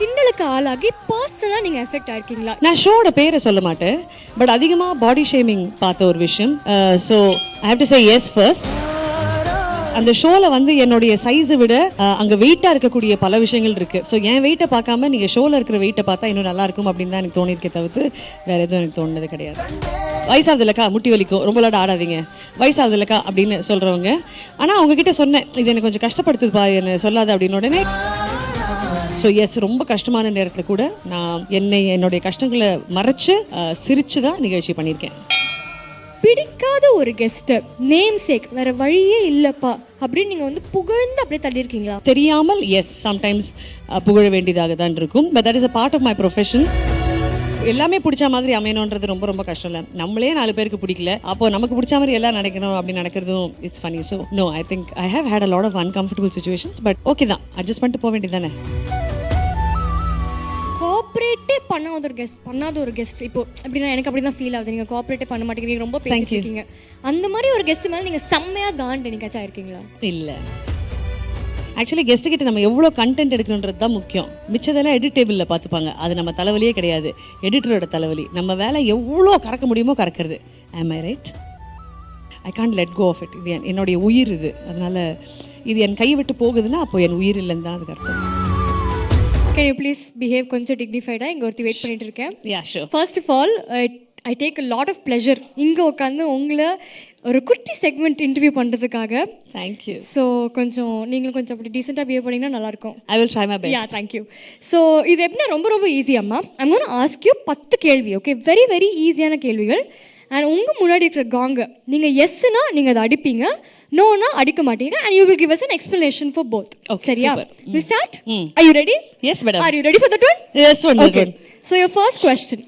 கிண்டலுக்கு ஆளாகி பர்சனலாக நீங்கள் எஃபெக்ட் ஆயிருக்கீங்களா? நான் ஷோட பேரை சொல்ல மாட்டேன். பட் அதிகமாக பாடி ஷேமிங் பார்த்த ஒரு விஷயம். So I have to say yes first அந்த ஷோல வந்து என்னுடைய சைஸை விட அங்கே அங்க வெயிட்டா இருக்கக்கூடிய பல விஷயங்கள் இருக்கு. ஸோ என் வெயிட்டை பார்க்காம நீங்க ஷோல இருக்கிற வெயிட்டை பார்த்தா இன்னும் நல்லா இருக்கும் அப்படின்னு தான் எனக்கு தோணிருக்கே தவிர்த்து வேற எதுவும் எனக்கு தோணுனது கிடையாது. வயசாகுது இல்லக்கா முட்டி வலிக்கும். ரொம்ப லாட் ஆடாதீங்க. வயசாகுது இல்லக்கா அப்படின்னு சொல்றவங்க. ஆனா அவங்க கிட்ட சொன்னேன் இது எனக்கு கொஞ்சம் கஷ்டப்படுத்துதுப்பா என்ன சொல்லாது அப்படின்னு உடனே ஸோ எஸ் ரொம்ப கஷ்டமான நேரத்தில் கூட நான் என்னை என்னுடைய கஷ்டங்களை மறைச்சு சிரிச்சு தான் நிகழ்ச்சி பண்ணியிருக்கேன். பிடிக்காத ஒரு கெஸ்ட்டை நேம் சேக் வேற வழியே இல்லைப்பா அப்படின்னு நீங்கள் வந்து புகழ்ந்து அப்படியே தள்ளியிருக்கீங்களா? தெரியாமல் எஸ் சம்டைம்ஸ் புகழ வேண்டியதாக தான் இருக்கும். But that is a part of my profession எல்லாமே பிடிச்ச மாதிரி அமையணுன்றது ரொம்ப ரொம்ப கஷ்டம் இல்லை. நம்மளே நாலு பேருக்கு பிடிக்கல. அப்போ நமக்கு பிடிச்ச மாதிரி எல்லாம் நடக்கணும் அப்படின்னு நடக்கிறதும் it's funny so no I think I have had a lot of uncomfortable situations but okay தான். அட்ஜஸ்ட் பண்ணிட்டு போக வேண்டியது தானே? கோஆப்ரேட்டே பண்ணாத ஒரு கெஸ்ட் பண்ணாத ஒரு கெஸ்ட் இப்போ எப்படின்னா எனக்கு அப்படி தான் ஃபீல் ஆகுது. நீங்கள் கோஆப்ரேட்டே பண்ண மாட்டேங்கிறீங்க. ரொம்ப பேசிட்டு இருக்கீங்க அந்த மாதிரி ஒரு கெஸ்ட் மேலே நீங்கள் செம்மையாக காண்ட் என்னைக்காச்சும் ஆயிருக்கீங்களா? இல்லை. ஆக்சுவலி கெஸ்ட் கிட்ட நம்ம எவ்வளோ கண்டென்ட் எடுக்கணுன்றது தான் முக்கியம். மிச்சதெல்லாம் எடிட் டேபிளில் பார்த்துப்பாங்க. அது நம்ம தலைவலியே கிடையாது. எடிட்டரோட தலைவலி. நம்ம வேலை எவ்வளோ கறக்க முடியுமோ கறக்கிறது. ஆம் I right I can't let go of it இது என்- என்னுடைய உயிர் இது. அதனால இது என் கையை விட்டு போகுதுன்னா அப்போ என் உயிர் இல்லைன்னு தான் அதுக்கு அர்த்தம். கேன் யூ ப்ளீஸ் பிஹேவ் கொஞ்சம் டிக்னிஃபைடாக இங்கே ஒருத்தி வெயிட் பண்ணிட்டு இருக்கேன். Yeah sure first of all I take a lot of pleasure இங்கே உட்காந்து உங்களை ஒரு குட்டி செக்மெண்ட் இன்டர்வியூ பண்ணுறதுக்காக தேங்க்யூ ஸோ கொஞ்சம் நீங்களும் கொஞ்சம் அப்படி டீசெண்டாக பிஹேவ் பண்ணிங்கன்னா நல்லாயிருக்கும் I will try my yeah thank you so இது எப்படின்னா ரொம்ப ரொம்ப ஈஸி அம்மா. ஐம் கோன் ஆஸ்க் யூ பத்து கேள்வி ஓகே வெரி வெரி ஈஸியான கேள்விகள். அண்ட் உங்கள் முன்னாடி இருக்கிற காங்க நீங்கள் எஸ்னா நீங்கள் அதை அடிப்பீங்க நோனா அடிக்க மாட்டீங்க and you will give us an explanation for both. Okay, சரியா? super. Will start are you ready? Yes madam are you ready for that one? Yes one okay so your first question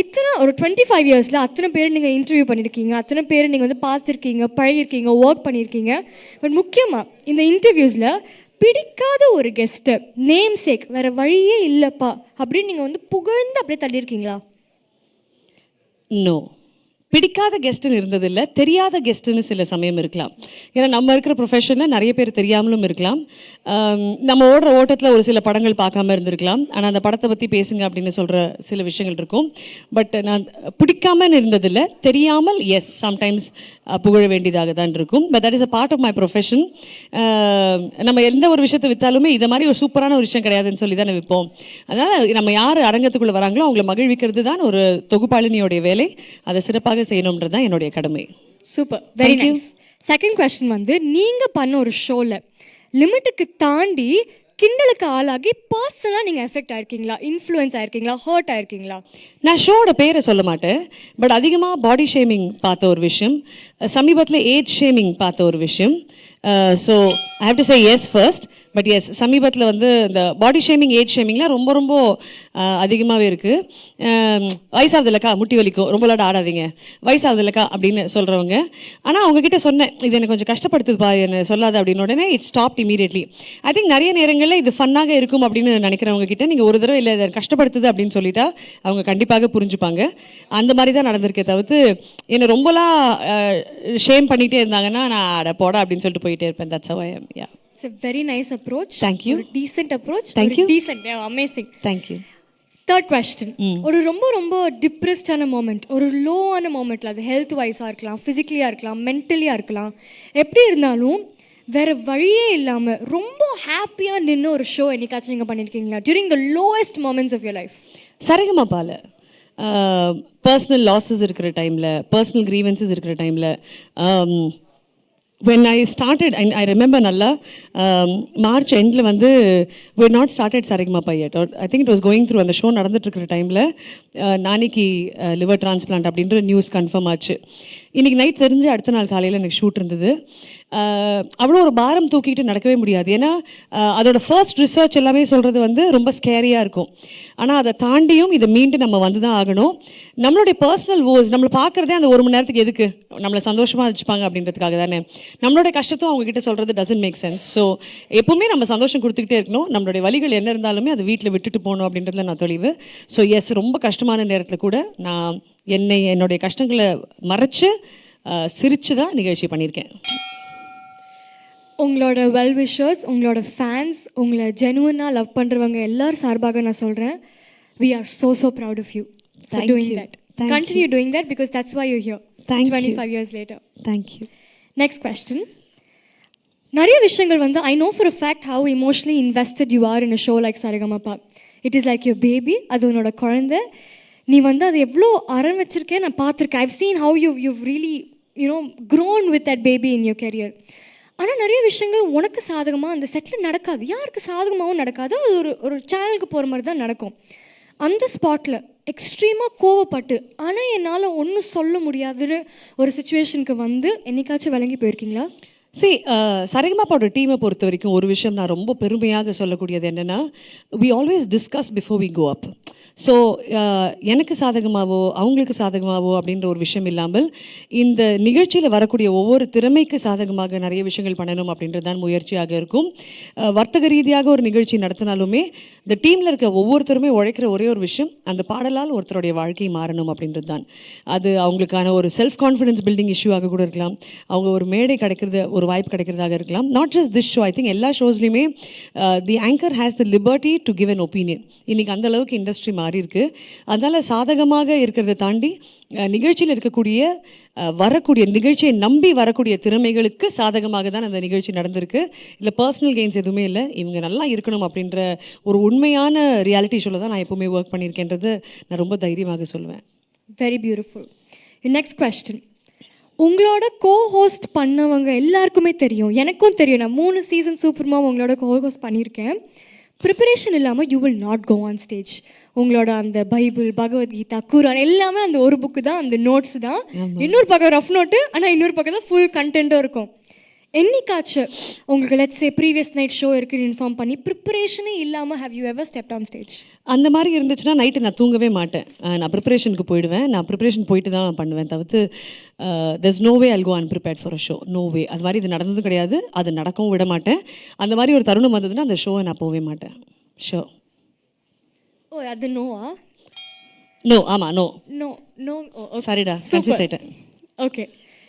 இத்தனை ஒரு twenty five இயர்ஸில் அத்தனை பேர் நீங்கள் interview பண்ணியிருக்கீங்க அத்தனை பேர் நீங்கள் வந்து பார்த்துருக்கீங்க பழகிருக்கீங்க ஒர்க் பண்ணியிருக்கீங்க பட் முக்கியமாக இந்த இன்டர்வியூஸில் பிடிக்காத ஒரு கெஸ்ட்டை நேம் சேக் வேற வழியே இல்லைப்பா அப்படின்னு நீங்கள் வந்து புகழ்ந்து அப்படியே தள்ளியிருக்கீங்களா? நோ பிடிக்காத கெஸ்ட்டுன்னு இருந்ததில்லை தெரியாத கெஸ்ட்டுன்னு சில சமயம் இருக்கலாம். ஏன்னா நம்ம இருக்கிற ப்ரொஃபஷனில் நிறைய பேர் தெரியாமலும் இருக்கலாம். நம்ம ஓடுற ஓட்டத்தில் ஒரு சில படங்கள் பார்க்காம இருந்திருக்கலாம். ஆனால் அந்த படத்தை பற்றி பேசுங்க அப்படின்னு சொல்கிற சில விஷயங்கள் இருக்கும். பட் நான் பிடிக்காமன்னு இருந்ததில்லை தெரியாமல் எஸ் சம்டைம்ஸ் புகழ வேண்டியதாக தான் இருக்கும். But that is a part of my profession நம்ம எந்த ஒரு விஷயத்தை விற்றாலுமே இதை மாதிரி ஒரு சூப்பரான ஒரு விஷயம் கிடையாதுன்னு சொல்லி தானே விற்போம் அதனால் நம்ம யார் அரங்கத்துக்குள்ளே வராங்களோ அவங்கள மகிழ்விக்கிறது தான் ஒரு தொகுப்பாளினியோடைய வேலை. அதை சிறப்பாக செய்யணுன்றது தான் என்னுடைய கடமை. Super very nice second question வந்து நீங்கள் பண்ண ஒரு ஷோவில் லிமிட்டுக்கு தாண்டி கிண்டலுக்கு ஆளாகி பர்சனலாக நீங்கள் எஃபெக்ட் ஆயிருக்கீங்களா? இன்ஃப்ளூயன்ஸ் ஆயிருக்கீங்களா? ஹர்ட் ஆயிருக்கீங்களா? நான் ஷோட பேரை சொல்ல மாட்டேன். பட் அதிகமாக பாடி ஷேமிங் பார்த்த ஒரு விஷயம். சமீபத்தில் ஏஜ் ஷேமிங் பார்த்த ஒரு விஷயம். So I have to say yes first but yes சமீபத்தில் வந்து இந்த பாடி ஷேமிங் ஏஜ் ஷேமிங்லாம் ரொம்ப ரொம்ப அதிகமாகவே இருக்குது வயசாகுது இல்லைக்கா முட்டி வலிக்கும் ரொம்ப லாட் ஆடாதீங்க. வயசாகுது இல்லைக்கா அப்படின்னு சொல்கிறவங்க ஆனால் அவங்கக்கிட்ட சொன்னேன் இது எனக்கு கொஞ்சம் கஷ்டப்படுத்துதுப்பா என்ன சொல்லாது அப்படின்னு. உடனே it stop immediately I think நிறைய நேரங்களில் இது ஃபன்னாக இருக்கும் அப்படின்னு நினைக்கிறவங்க கிட்ட நீங்கள் ஒரு தடவை இல்லை இதை கஷ்டப்படுத்துது அப்படின்னு சொல்லிட்டா அவங்க கண்டிப்பாக புரிஞ்சுப்பாங்க. அந்த மாதிரி தான் நடந்திருக்கே தவிர்த்து என்னை ரொம்பலாம் ஷேம் பண்ணிகிட்டே இருந்தாங்கன்னா நான் அட போடா அப்படின்னு சொல்லிட்டு போயிட்டே இருப்பேன். That's I yeah it's a very nice approach Thank you. Decent approach Thank you. Decent amazing thank you third question ஒரு ரொம்ப ரொம்ப டிப்ரெஸ்டான மூமெண்ட் ஒரு லோவான மூமெண்ட்ல அது ஹெல்த் வைஸாக இருக்கலாம் ஃபிசிக்கலியாக இருக்கலாம் மென்டலியாக இருக்கலாம். எப்படி இருந்தாலும் வேற வழியே இல்லாமல் ரொம்ப ஹாப்பியாக நின்று ஒரு ஷோ என்னைக்காச்சும் நீங்கள் பண்ணியிருக்கீங்களா during the lowest moments of your life சரிகமாப்பால personal losses இருக்கிற டைமில் பர்சனல் grievances இருக்கிற டைமில் when I started and I remember நல்லா um, மார்ச் எண்டில் வந்து we not started Saregama பையட் I think it was going through அந்த ஷோ நடந்துட்டுருக்கிற டைமில் நாளைக்கு லிவர் டிரான்ஸ்பிளான்ட் அப்படின்ற நியூஸ் கன்ஃபார்ம் ஆச்சு. இன்னைக்கு நைட் தெரிஞ்சு அடுத்த நாள் காலையில் எனக்கு ஷூட் இருந்தது. அவ்வளோ ஒரு பாரம் தூக்கிட்டு நடக்கவே முடியாது. ஏன்னா அதோட ஃபர்ஸ்ட் ரிசர்ச் எல்லாமே சொல்கிறது வந்து ரொம்ப ஸ்கேரியாக இருக்கும். ஆனால் அதை தாண்டியும் இதை மீண்டு நம்ம வந்து தான் ஆகணும். நம்மளுடைய பர்சனல் வோஸ் நம்மளை பார்க்குறதே அந்த ஒரு மணி நேரத்துக்கு எதுக்கு? நம்மளை சந்தோஷமாக வச்சுப்பாங்க அப்படின்றதுக்காக தானே? நம்மளுடைய கஷ்டத்தும் அவங்ககிட்ட சொல்கிறது டசன்ட் மேக் சென்ஸ் ஸோ எப்பவுமே நம்ம சந்தோஷம் கொடுத்துக்கிட்டே இருக்கணும். நம்மளுடைய வழிகள் என்ன இருந்தாலுமே அதை வீட்டில் விட்டுட்டு போகணும் அப்படின்றதுல நான் தெளிவு. ஸோ எஸ் ரொம்ப கஷ்டமான நேரத்தில் கூட நான் என்னை என்னுடைய கஷ்டங்களை மறைச்சு சிரித்து சிரிச்சு தான் நிகழ்ச்சி பண்ணியிருக்கேன். உங்களோட வெல் விஷர்ஸ் உங்களோட ஃபேன்ஸ் உங்களை ஜெனுவனாக லவ் பண்ணுறவங்க எல்லார் சார்பாக நான் சொல்கிறேன் we are so so proud of you for doing. That continue doing that because that's why you here Thank twenty. Five years later thank you next question நிறைய விஷயங்கள் வந்து I know for fact how emotionally invested you are in a show like Saregamapa it is like your baby அது உன்னோட குழந்தை. நீ வந்து அது எவ்வளோ அறம் வச்சிருக்கேன் நான் பார்த்துருக்கேன். I've seen how you you really you know grown with that baby in your career ஆனால் நிறைய விஷயங்கள் உனக்கு சாதகமாக அந்த செட்டில் நடக்காது. யாருக்கு சாதகமாகவும் நடக்காது. அது ஒரு ஒரு சேனலுக்கு போகிற மாதிரி தான் நடக்கும். அந்த ஸ்பாட்டில் எக்ஸ்ட்ரீமாக கோவப்பட்டு ஆனால் என்னால் ஒன்றும் சொல்ல முடியாதுன்னு ஒரு சுச்சுவேஷனுக்கு வந்து என்னைக்காச்சும் விளங்கி போயிருக்கீங்களா? சி சரிகமாப்பாவோட டீமை பொறுத்த வரைக்கும் ஒரு விஷயம் நான் ரொம்ப பெருமையாக சொல்லக்கூடியது என்னென்னா we always discuss before we go up so uh, எனக்கு சாதகமாகவோ அவங்களுக்கு சாதகமாகவோ அப்படின்ற ஒரு விஷயம் இல்லாமல் இந்த நிகழ்ச்சியில் வரக்கூடிய ஒவ்வொரு திறமைக்கு சாதகமாக நிறைய விஷயங்கள் பண்ணணும் அப்படின்றது தான் முயற்சியாக இருக்கும். வர்த்தக ரீதியாக ஒரு நிகழ்ச்சி நடத்தினாலுமே இந்த டீமில் இருக்க ஒவ்வொருத்தருமே உழைக்கிற ஒரே ஒரு விஷயம் அந்த பாடலால் ஒருத்தருடைய வாழ்க்கை மாறணும் அப்படின்றது தான். அது அவங்களுக்கான ஒரு செல்ஃப் கான்ஃபிடன்ஸ் பில்டிங் இஷ்யூவாக கூட இருக்கலாம். அவங்க ஒரு மேடை கிடைக்கிறது ஒரு வாய்ப்பு கிடைக்கிறதாக இருக்கலாம். Not just this show I think எல்லா ஷோஸ்லையுமே the anchor has the liberty to give an opinion இன்றைக்கி அந்த அளவுக்கு இண்டஸ்ட்ரி மாறி இருக்கு. அதனால சாதகமாக இருக்கிறத தாண்டி நிகழ்ச்சியில் இருக்கக்கூடிய வரக்கூடிய நிகழ்ச்சியை நம்பி வரக்கூடிய திறமைகளுக்கு சாதகமாக தான் அந்த நிகழ்ச்சி நடந்திருக்கு. இல்லை பர்சனல் கெயின்ஸ் எதுவுமே இல்லை. இவங்க நல்லா இருக்கணும் அப்படின்ற ஒரு உண்மையான ரியாலிட்டி ஷோவில் தான் நான் எப்பவுமே ஒர்க் பண்ணியிருக்கேன்றது நான் ரொம்ப தைரியமாக சொல்லுவேன். வெரி பியூட்டிஃபுல் நெக்ஸ்ட் கொஸ்டின் உங்களோட கோ ஹோஸ்ட் பண்ணவங்க எல்லாருக்குமே தெரியும். எனக்கும் தெரியும். நான் மூணு சீசன் சூப்பர்மா உங்களோட கோ ஹோஸ்ட் பண்ணியிருக்கேன். ப்ரிப்பரேஷன் இல்லாமல் you will not go on stage உங்களோட அந்த பைபிள் பகவத்கீதா குரான் எல்லாமே அந்த ஒரு புக்கு தான் அந்த நோட்ஸ் தான். இன்னொரு பக்கம் ரஃப் நோட்டு ஆனால் இன்னொரு பக்கம் தான் ஃபுல் கண்டென்ட்டும் இருக்கும். என்னைக்காச்சும் உங்களுக்கு லெட்ஸ் ப்ரீவியஸ் நைட் ஷோ இருக்குன்னு இன்ஃபார்ம் பண்ணி ப்ரிப்பரேஷனே இல்லாமல் have you ever step on stage அந்த மாதிரி இருந்துச்சுன்னா நைட்டு நான் தூங்கவே மாட்டேன். நான் ப்ரிப்பரேஷனுக்கு போயிடுவேன். நான் ப்ரிப்பரேஷன் போயிட்டு தான் பண்ணுவேன் தவிர்த்து there's no way unprepared for a show no way அது மாதிரி இது நடந்ததும் கிடையாது. அது நடக்கவும் விட மாட்டேன். அந்த மாதிரி ஒரு தருணம் வந்ததுன்னா அந்த ஷோவை நான் போகவே மாட்டேன். ஷோ ஓ அது நோவா? நோ ஆமாம் நோ. நோ நோ சரிடா கன்ஃபியூஸ் ஆயிட்டேன். ஓகே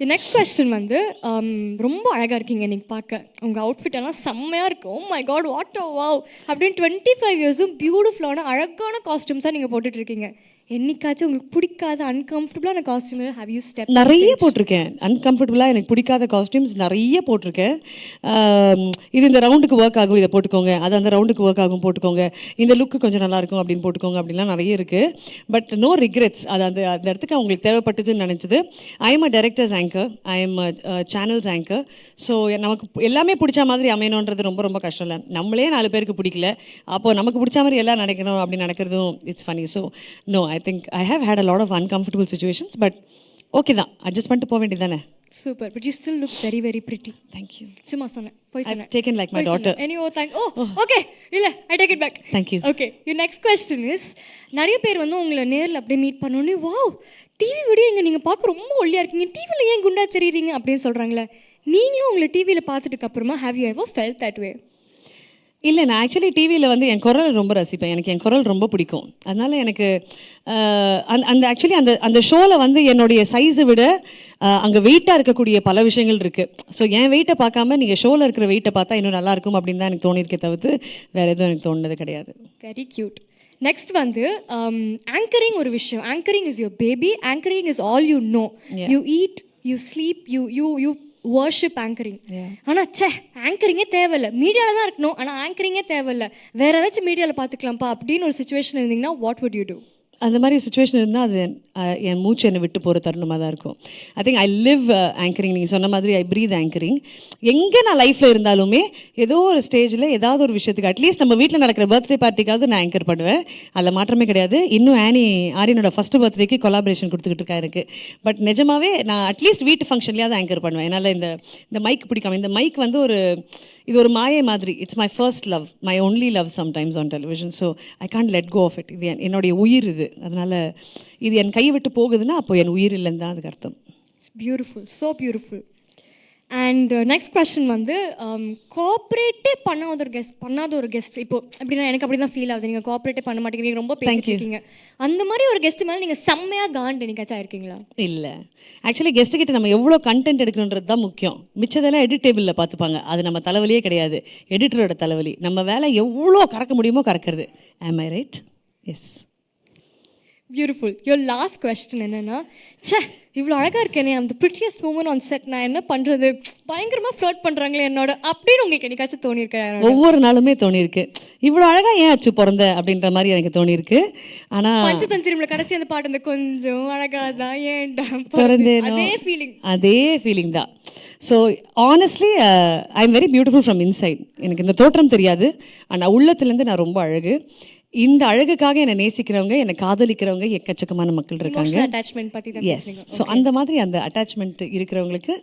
நெக்ஸ்ட் கொஸ்டின் வந்து um, ரொம்ப அழகாக இருக்கீங்க இன்னைக்கு பார்க்க. உங்கள் அவுட்ஃபிட் எல்லாம் செம்மையாக இருக்கு. Oh my god what oh wow அப்படின்னு டுவெண்ட்டி ஃபைவ் இயர்ஸும் பியூட்டிஃபுல்லான அழகான காஸ்டியூம்ஸாக நீங்கள் போட்டுட்டு இருக்கீங்க. என்னைக்காச்சும் உங்களுக்கு பிடிக்காத அன்கம்ஃபர்டபுளான காஸ்டியூம் ஹேவ் யூ ஸ்டெப் நிறைய போட்டிருக்கேன். அன்கம்ஃபர்டபுளாக எனக்கு பிடிக்காத காஸ்டியூம்ஸ் நிறைய போட்டிருக்கேன். இது இந்த ரவுண்டுக்கு ஒர்க் ஆகும் இதை போட்டுக்கோங்க. அது அந்த ரவுண்டுக்கு ஒர்க் ஆகும் போட்டுக்கோங்க. இந்த லுக்கு கொஞ்சம் நல்லா இருக்கும் அப்படின்னு போட்டுக்கோங்க அப்படின்லாம் நிறைய இருக்கு. பட் நோ ரிக்ரெட்ஸ் அது அந்த அந்த இடத்துக்கு அவங்களுக்கு தேவைப்பட்டுச்சுன்னு நினச்சது. I am a directors anchor I am channels anchor so நமக்கு எல்லாமே பிடிச்ச மாதிரி அமையணுன்றது ரொம்ப ரொம்ப கஷ்டம் இல்லை. நம்மளே நாலு பேருக்கு பிடிக்கல. அப்போ நமக்கு பிடிச்ச மாதிரி எல்லாம் நினைக்கணும் அப்படி நடக்கிறதும் it's funny so no I think I have had a lot of uncomfortable situations but okay தான். அட்ஜஸ்ட் பண்ணிட்டு போக வேண்டியது தானே super but you still look very very pretty thank you சும்மா சொன்னேன் போய் சொன்னேன். taken like my daughter. Any oh thank oh okay இல்ல I take it back Thank you. Okay you next question is நிறைய பேர் வந்து உங்களை நேர்ல அப்படியே மீட் பண்ணோன்னே வாவ் டிவி வீடியோ இங்க நீங்க பார்க்க ரொம்ப ஒல்லியா இருக்கீங்க. டிவில ஏன் குண்டா தெரியுறீங்க? அப்படின்னு சொல்றாங்களே. நீங்களும் உங்களை டிவியில பார்த்துட்டு அப்புறமா have you ever felt that way இல்லை நான் ஆக்சுவலி டிவியில் வந்து என் குரல் ரொம்ப ரசிப்பேன். எனக்கு என் குரல் ரொம்ப பிடிக்கும். அதனால எனக்கு அஹ், அந்த அந்த ஆக்சுவலி அந்த அந்த ஷோவில் வந்து என்னுடைய சைஸை விட அங்கே வெயிட்டாக இருக்கக்கூடிய பல விஷயங்கள் இருக்குது ஸோ என் வெயிட்டை பார்க்காம நீங்கள் ஷோவில் இருக்கிற வெயிட்டை பார்த்தா இன்னும் நல்லா இருக்கும் அப்படின்னு தான் எனக்கு தோணியிருக்கே தவிர்த்து வேறு எதுவும் எனக்கு தோணுனது கிடையாது. வெரி கியூட் நெக்ஸ்ட் வந்து ஆங்கரிங் ஒரு விஷயம். Anchoring is your baby anchoring is all you know you eat you sleep you you you worship anchoring ஆனா ச்சே ஆங்கரிங்கே தேவையில்ல. மீடியாவில் தான் இருக்கணும். ஆனால் ஆங்கரிங்கே தேவையில்ல. வேற ஏதாச்சும் மீடியாவில் பார்த்துக்கலாம்ப்பா அப்படின்னு ஒரு சுச்சுவேஷன் இருந்தீங்கன்னா வாட் would யூ do? அந்த மாதிரி சுச்சுவேஷன் இருந்தால் அது என் மூச்சு என்னை விட்டு போகிற தருணமாக தான் இருக்கும். I think I live anchoring நீங்கள் சொன்ன மாதிரி ஐ ப்ரீத் ஆங்கரிங் எங்கே நான் லைஃப்பில் இருந்தாலுமே ஏதோ ஒரு ஸ்டேஜில் ஏதாவது ஒரு விஷயத்துக்கு அட்லீஸ்ட் நம்ம வீட்டில் நடக்கிற பர்த்டே பார்ட்டிக்காவது நான் ஆங்கர் பண்ணுவேன். அதில் மாற்றமே கிடையாது. இன்னும் ஆனி ஆரியனோட ஃபர்ஸ்ட் பர்த்டேக்கு கொலாபரேஷன் கொடுத்துக்கிட்டு இருக்கா எனக்கு பட் நிஜமாவே நான் அட்லீஸ்ட் வீட்டு ஃபங்க்ஷன்லேயாவது ஆங்கர் பண்ணுவேன். என்னால் இந்த இந்த மைக் பிடிக்காம இந்த மைக் வந்து ஒரு இது ஒரு மாயை மாதிரி. It's my first love my only love sometimes on television so I can't let go of it இது என்- என்னுடைய உயிர் இது. அதனால இது என் கையை விட்டு போகுதுன்னா அப்போ என் உயிர் இல்லைன்னு தான் அதுக்கு அர்த்தம். It's beautiful so beautiful and next question வந்து கோஆப்ரேட்டே பண்ணாத ஒரு கெஸ்ட் பண்ணாத ஒரு கெஸ்ட் இப்போ எப்படின்னா எனக்கு அப்படி தான் ஃபீல் ஆகுது. நீங்கள் கோஆப்ரேட்டே பண்ண மாட்டேங்கிறீங்க ரொம்ப பேசிட்டு இருக்கீங்க அந்த மாதிரி ஒரு கெஸ்ட் மேலே நீங்கள் செம்மையாக காண்டு என்னைக்காச்சும் ஆயிருக்கீங்களா இல்லை. ஆக்சுவலி கெஸ்ட் கிட்ட நம்ம எவ்வளோ கண்டென்ட் எடுக்கணுன்றது தான் முக்கியம். மிச்சதெல்லாம் எடிட் டேபிளில் பார்த்துப்பாங்க. அது நம்ம தலைவலியே கிடையாது. எடிட்டரோட தலைவலி. நம்ம வேலை எவ்வளோ கறக்க முடியுமோ கறக்கிறது. I right yes beautiful your last question என்னன்னா ச்சே இவ்வளோ அழகாக இருக்கேனே அந்த பிரிட்டியஸ்ட் மூமெண்ட் ஆன் செட் நான் என்ன பண்ணுறது பயங்கரமாக ஃப்ளோட் பண்ணுறாங்களே என்னோட அப்படின்னு உங்களுக்கு என்னைக்காச்சும் தோணியிருக்கேன் ஒவ்வொரு நாளுமே தோணியிருக்கு. இவ்வளோ அழகா ஏன் அச்சு பிறந்த அப்படின்ற மாதிரி எனக்கு தோணியிருக்கு. ஆனால் பஞ்சதந்திரம்ல கடைசி அந்த பாட்டு அந்த கொஞ்சம் அழகா தான் ஏன்டா பிறந்தேனோ. அதே ஃபீலிங் அதே ஃபீலிங் தான். So honestly I am very beautiful from inside எனக்கு இந்த தோற்றம் தெரியாது. ஆனால் உள்ளத்துலேருந்து நான் ரொம்ப அழகு. இந்த அழகுக்காக என்னை நேசிக்கிறவங்க என்னை காதலிக்கிறவங்க எக்கச்சக்கமான மக்கள் இருக்காங்க. அட்டாச்மெண்ட் தான் எஸ் ஸோ அந்த மாதிரி அந்த அட்டாச்மெண்ட் இருக்கிறவங்களுக்கு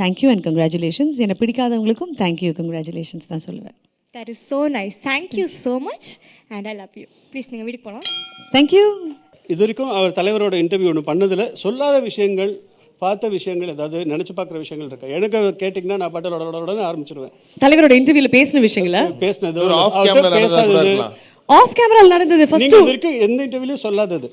தேங்க்யூ அண்ட் கங்க்ராச்சுலேஷன்ஸ் என்னை பிடிக்காதவங்களுக்கும் தேங்க்யூ கங்க்ராச்சுலேஷன்ஸ் தான் சொல்லுவேன். That is so nice thank you so much and I love you please நீங்கள் வீட்டுக்கு போகலாம் தேங்க்யூ இது வரைக்கும் அவர் தலைவரோட இன்டர்வியூ ஒன்று பண்ணதில் சொல்லாத விஷயங்கள் பார்த்த விஷயங்கள் ஏதாவது நினச்சி பார்க்குற விஷயங்கள் இருக்கா? எனக்கு கேட்டிங்கன்னா நான் பாட்டலோட உடனே ஆரம்பிச்சிருவேன். தலைவரோட இன்டர்வியூல பேசின விஷயங்களை? பேசினது பேசாதது. ஆஃப் கேமரால நடந்தது ஃபர்ஸ்ட் நீங்கள் இது வரைக்கும் எந்த இன்டர்வியூலையும் சொல்லாதது.